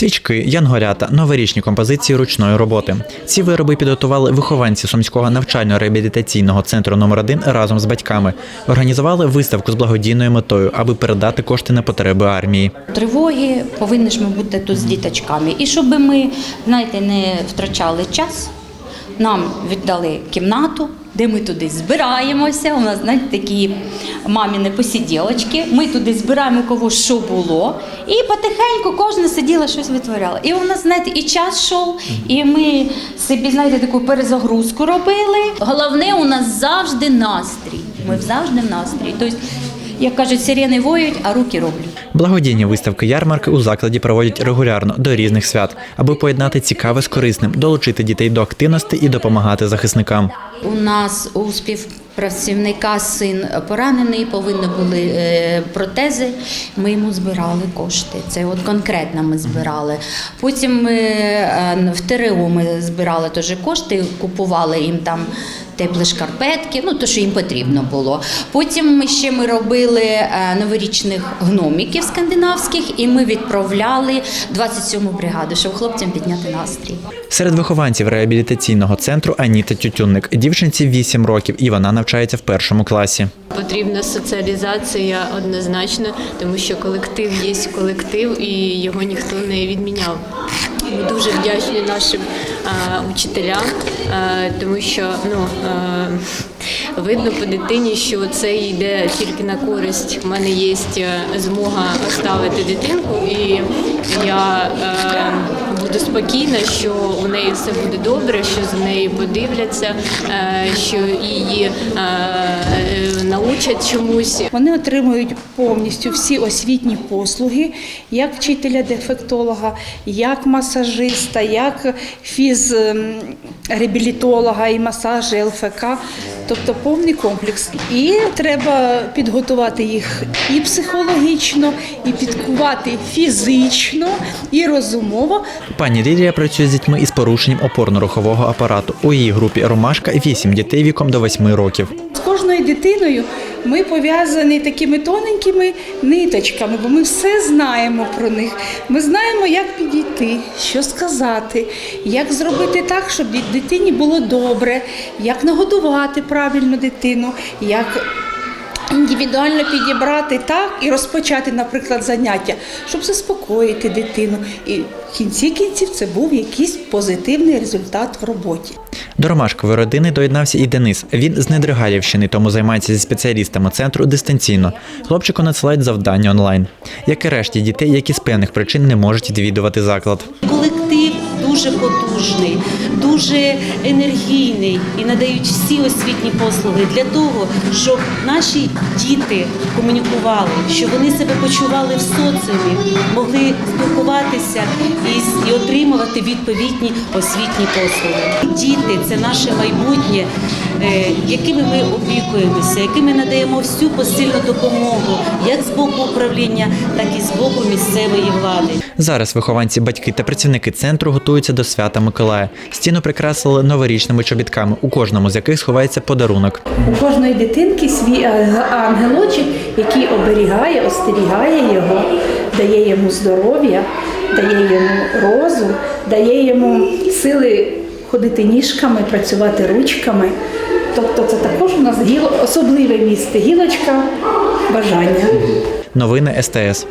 Свічки, янголята, новорічні композиції ручної роботи. Ці вироби підготували вихованці Сумського навчально-реабілітаційного центру номер 1 разом з батьками. Організували виставку з благодійною метою, аби передати кошти на потреби армії. Тривоги повинні ж ми бути тут з діточками. І щоб ми, знаєте, не втрачали час, нам віддали кімнату, де ми туди збираємося. У нас знаєте, такі маміни посіділочки. Ми туди збираємо кого що було. І потихеньку кожна сиділа щось витворяла. І у нас, знаєте, і час йшов, і ми собі, знаєте, таку перезагрузку робили. Головне, у нас завжди настрій. Ми завжди в настрій. Тобто, як кажуть, сирени воють, а руки роблять. Благодійні виставки ярмарки у закладі проводять регулярно до різних свят, аби поєднати цікаве з корисним, долучити дітей до активності і допомагати захисникам. У нас у співпрацівника син поранений, повинні були е, протези. Ми йому збирали кошти. Це от конкретно ми збирали. Потім ми е, в ТРО ми збирали теж кошти, купували їм там. Теплі шкарпетки, ну то, що їм потрібно було. Потім ми ще ми робили е, новорічних гномиків скандинавських, і ми відправляли 27-му бригаду, щоб хлопцям підняти настрій. Серед вихованців реабілітаційного центру Аніта Тютюнник. Дівчинці 8 років, і вона навчається в першому класі. Потрібна соціалізація однозначно, тому що колектив є колектив і його ніхто не відміняв. Ми дуже вдячні нашим а, учителям, а, тому що ну, а, видно по дитині, що це йде тільки на користь. У мене є змога оставити дитинку, і я е, буду спокійна, що у неї все буде добре, що за нею подивляться, е, що її е, научать чомусь. Вони отримують повністю всі освітні послуги, як вчителя дефектолога, як масажиста, як фізреабілітолога і масажі ЛФК, тобто повний комплекс. І треба підготувати їх і психологічно, і підкувати фізично, і розумово, Пані Лілія працює з дітьми із порушенням опорно-рухового апарату. У її групі Ромашка 8 дітей віком до 8 років. Кожною дитиною ми пов'язані такими тоненькими ниточками, бо ми все знаємо про них. Ми знаємо, як підійти, що сказати, як зробити так, щоб дитині було добре, як нагодувати правильно дитину, як індивідуально підібрати так і розпочати, наприклад, заняття, щоб заспокоїти дитину. І в кінці кінців це був якийсь позитивний результат в роботі. До Ромашкової родини доєднався і Денис. Він з Недригалівщини, тому займається зі спеціалістами центру дистанційно. Хлопчику надсилають завдання онлайн, як і решті дітей, які з певних причин не можуть відвідувати заклад. Колектив дуже потужний, дуже енергійний і надають всі освітні послуги для того, щоб наші діти комунікували, щоб вони себе почували в соціумі, могли спілкуватися і, і отримувати відповідні освітні послуги. Діти це наше майбутнє, е, якими ми опікуємося, якими надаємо всю посильну допомогу, як з боку управління, так і з боку місцевої влади. Зараз вихованці, батьки та працівники центру готуються до свята Миколая. Стіну прикрасили новорічними чобітками, у кожному з яких сховається подарунок. У кожної дитинки свій е, ангелочок, який оберігає, остерігає його, дає йому здоров'я, дає йому розум, дає йому сили ходити ніжками, працювати ручками. Тобто це також у нас особливе місце, гілочка бажання. Новини СТС.